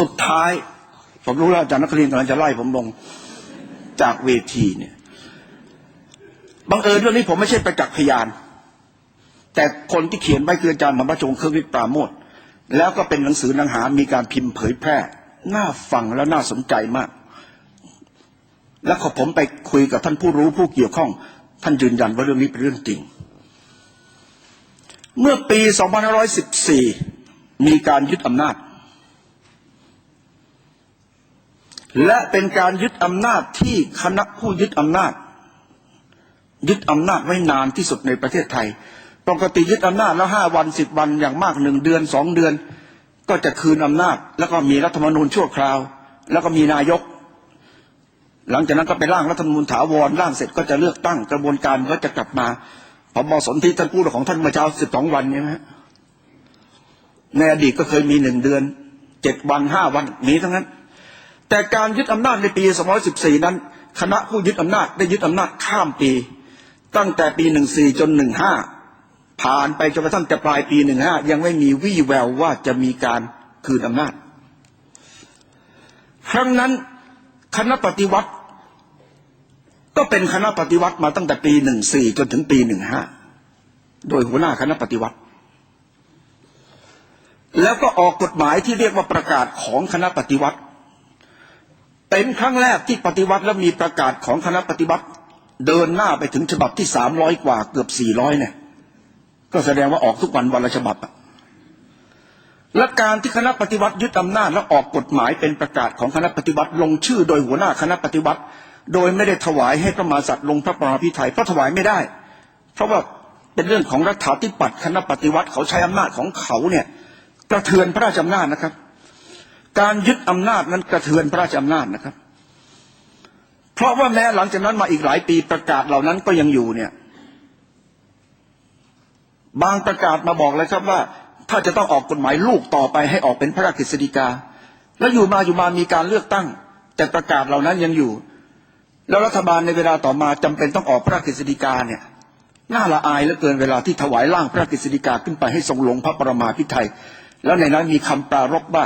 สุดท้าย ผมรู้แล้วอาจารย์นักเรียนกำลังจะไล่ผมลงจากเวทีเนี่ยบังเอิญเรื่องนี้ผมไม่ใช่ประจักษ์พยาน แต่คนที่เขียนไว้คืออาจารย์มอประจงเครื่องวิทย์ปราโมทแล้วก็เป็นหนังสือหนังหามีการพิมพ์เผยแพร่ น่าฟังและน่าสนใจมาก แล้วพอผมไปคุยกับท่านผู้รู้ผู้เกี่ยวข้อง ท่านยืนยันว่าเรื่องนี้เป็นเรื่องจริง เมื่อปี 2514 มีการยึดอำนาจ และเป็นการยึดอำนาจที่คณะผู้ยึดอำนาจ ยึดอำนาจไว้นานที่สุดในประเทศไทย ปกติยึดอำนาจแล้วห้าวันสิบวันอย่างมากหนึ่งเดือนสองเดือน ก็จะคืนอำนาจ แล้วก็มีรัฐธรรมนูญชั่วคราว แล้วก็มีนายก หลังจากนั้นก็ไปร่างรัฐธรรมนูญถาวรร่างเสร็จก็จะเลือกตั้งกระบวนการก็จะกลับมาพบสนที่ท่านพูดของท่านเมื่อเช้าสิบสองวันใช่ไหมฮะในอดีตก็เคยมีหนึ่งเดือนเจ็ดวันห้าวันมีทั้งนั้น แต่การยึดอำนาจในปี214 นั้น คณะผู้ยึดอำนาจได้ยึดอำนาจข้ามปี ตั้งแต่ปี 14 จน 15 ผ่านไปจนกระทั่งจะปลายปี 15 ยังไม่มีวี่แววว่าจะมีการคืนอำนาจ ครั้งนั้นคณะปฏิวัติ ก็เป็นคณะปฏิวัติมาตั้งแต่ปี 14 จนถึงปี 15 โดยหัวหน้าคณะปฏิวัติแล้วก็ออกกฎหมายที่เรียกว่าประกาศของคณะปฏิวัติ เป็นครั้งแรกที่ปฏิวัติแล้วมีประกาศของคณะปฏิวัติ เดินหน้าไปถึงฉบับที่สามร้อยกว่าเกือบสี่ร้อยเนี่ย ก็แสดงว่าออกทุกวันวันละฉบับอะและการที่คณะปฏิวัติยึดอำนาจและออกกฎหมายเป็นประกาศของคณะปฏิวัติ ลงชื่อโดยหัวหน้าคณะปฏิวัติ โดยไม่ได้ถวายให้พระมหากษัตริย์ลงพระปรมาภิไธยเพราะถวายไม่ได้ เพราะว่าเป็นเรื่องของรัฐาธิปัตย์คณะปฏิวัติเขาใช้อำนาจของเขาเนี่ยกระเทือนพระราชอำนาจนะครับ การยึดอำนาจนั้นกระเทือนพระราชอำนาจนะครับ เพราะว่าแม้หลังจากนั้นมาอีกหลายปีประกาศเหล่านั้นก็ยังอยู่เนี่ย บางประกาศมาบอกเลยครับว่า ถ้าจะต้องออกกฎหมายลูกต่อไปให้ออกเป็นพระราชกฤษฎีกา แล้วอยู่มาอยู่มามีการเลือกตั้ง แต่ประกาศเหล่านั้นยังอยู่ แล้วรัฐบาลในเวลาต่อมาจำเป็นต้องออกพระราชกฤษฎีกาเนี่ยน่าละอายเหลือเกินเวลาที่ถวายร่างพระราชกฤษฎีกาขึ้นไปให้ทรงลงพระปรมาภิไธยแล้วในนั้นมีคำปรารภว่า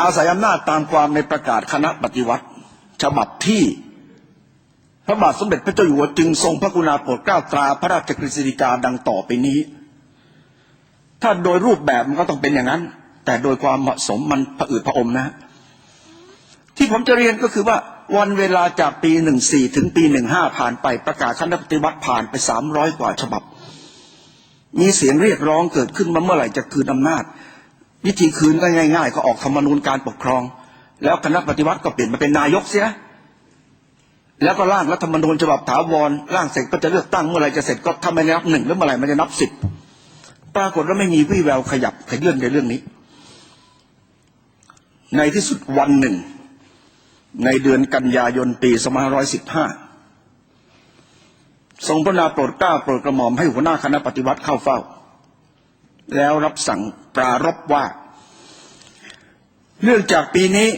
อาศัยอำนาจตามความในประกาศคณะปฏิวัติ ฉบับที่พระบาทสมเด็จพระเจ้าอยู่หัวจึงทรงพระกรุณาโปรดเกล้าตราพระราชกฤษฎีกาดังต่อไปนี้ ถ้าโดยรูปแบบมันก็ต้องเป็นอย่างนั้น แต่โดยความเหมาะสมมันผะอืดผะอมนะ ที่ผมจะเรียนก็คือว่าวันเวลาจากปีหนึ่งสี่ถึงปีหนึ่งห้าผ่านไปประกาศคณะปฏิวัติผ่านไปสามร้อยกว่าฉบับ มีเสียงเรียกร้องเกิดขึ้นมาเมื่อไหร่จะคืนอำนาจ วิธีคืนก็ง่ายๆก็ออกธรรมนูญการปกครอง แล้วคณะปฏิวัติก็เปลี่ยนมาเป็นนายกเสีย แล้วก็ร่างรัฐธรรมนูญฉบับถาวรร่างเสร็จก็จะเลือกตั้งเมื่อไรจะเสร็จก็ทำไม่นับหนึ่งแล้วเมื่อไรมันจะนับสิบปรากฏว่าไม่มีวี่แววขยับขยื่นในเรื่องนี้ ในที่สุดวันหนึ่ง ในเดือนกันยายนปี2515ทรงพระนาโปรดเกล้าโปรดกระหม่อมให้หัวหน้าคณะปฏิวัติเข้าเฝ้า แล้วรับสั่งปรารภว่า เนื่องจากปีนี้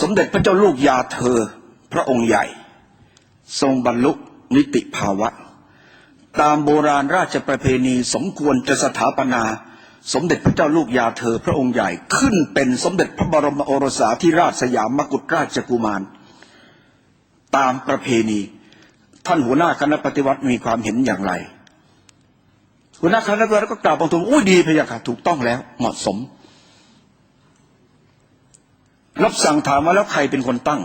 สมเด็จพระเจ้าลูกยาเธอ พระองค์ใหญ่ ทรงบรรลุนิติภาวะ ตามโบราณราชประเพณีสมควรจะสถาปนา สมเด็จพระเจ้าลูกยาเธอ พระองค์ใหญ่ขึ้นเป็นสมเด็จพระบรมโอรสาธิราชสยามมกุฎราชกุมาร ตามประเพณี ท่านหัวหน้าคณะปฏิวัติมีความเห็นอย่างไร หัวหน้าคณะปฏิวัติก็กล่าวบังทูลอุ้ยดีพะยะค่ะถูกต้องแล้ว เหมาะสม รับสั่งถามว่าแล้วใครเป็นคนตั้ง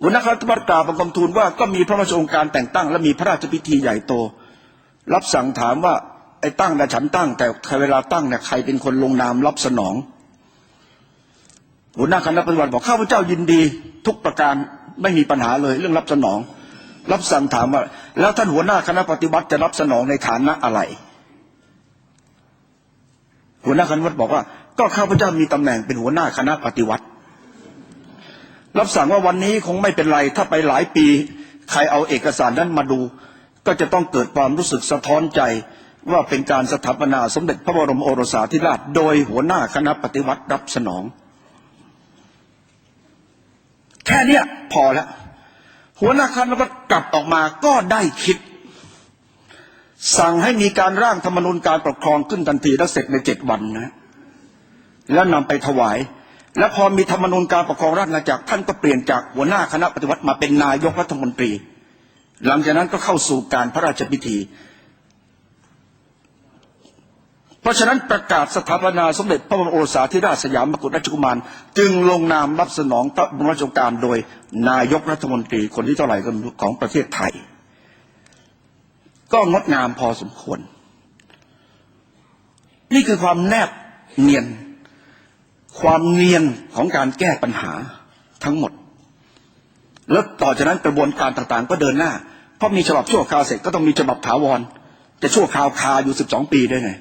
หัวหน้าคณะปฏิวัติกล่าวบังคมทูลว่าก็มีพระราชองการแต่งตั้ง และมีพระราชพิธีใหญ่โต รับสั่งถามว่าไอ้ตั้งนะฉันตั้ง แต่เวลาตั้งเนี่ยใครเป็นคนลงนามรับสนองหัวหน้าคณะปฏิบัติบอกข้าพเจ้ายินดี ทุกประการไม่มีปัญหาเลยเรื่องรับสนอง รับสั่งถามว่า แล้วท่านหัวหน้าคณะปฏิบัติจะรับสนองในฐานะอะไร หัวหน้าคณะปฏิบัติบอกว่า ก็ข้าพเจ้ามีตำแหน่งเป็นหัวหน้าคณะปฏิวัติ รับสั่งว่าวันนี้คงไม่เป็นไรถ้าไปหลายปี ใครเอาเอกสารนั้นมาดู ก็จะต้องเกิดความรู้สึกสะท้อนใจว่าเป็นการสถาปนาสมเด็จพระบรมโอรสาธิราช โดยหัวหน้าคณะปฏิวัติรับสนอง แค่เนี้ยพอแล้ว หัวหน้าคณะปฏิวัติกลับออกมาก็ได้คิด สั่งให้มีการร่างธรรมนูญการปกครองขึ้นทันทีและเสร็จในเจ็ดวันนะ แล้วนำไปถวาย และพอมีธรรมนูญการปกครองราชอาณาจักรท่านก็เปลี่ยนจากหัวหน้าคณะปฏิวัติมาเป็นนายกรัฐมนตรี หลังจากนั้นก็เข้าสู่การพระราชพิธี เพราะฉะนั้นประกาศสถาปนาสมเด็จพระบรมโอรสาธิราชสยามกุฎราชกุมาร จึงลงนามรับสนองพระบรมราชโองการโดยนายกรัฐมนตรีคนที่เท่าไหร่ก็ไม่รู้ของประเทศไทย ก็งดงามพอสมควร นี่คือความแนบเนียน ความเนียนของการแก้ปัญหาทั้งหมด แล้วต่อจากนั้นกระบวนการต่างๆ ก็เดินหน้า เพราะมีฉบับชั่วคราวเสร็จก็ต้องมีฉบับถาวรจะชั่วคราวคาอยู่ 12 ปีได้ไง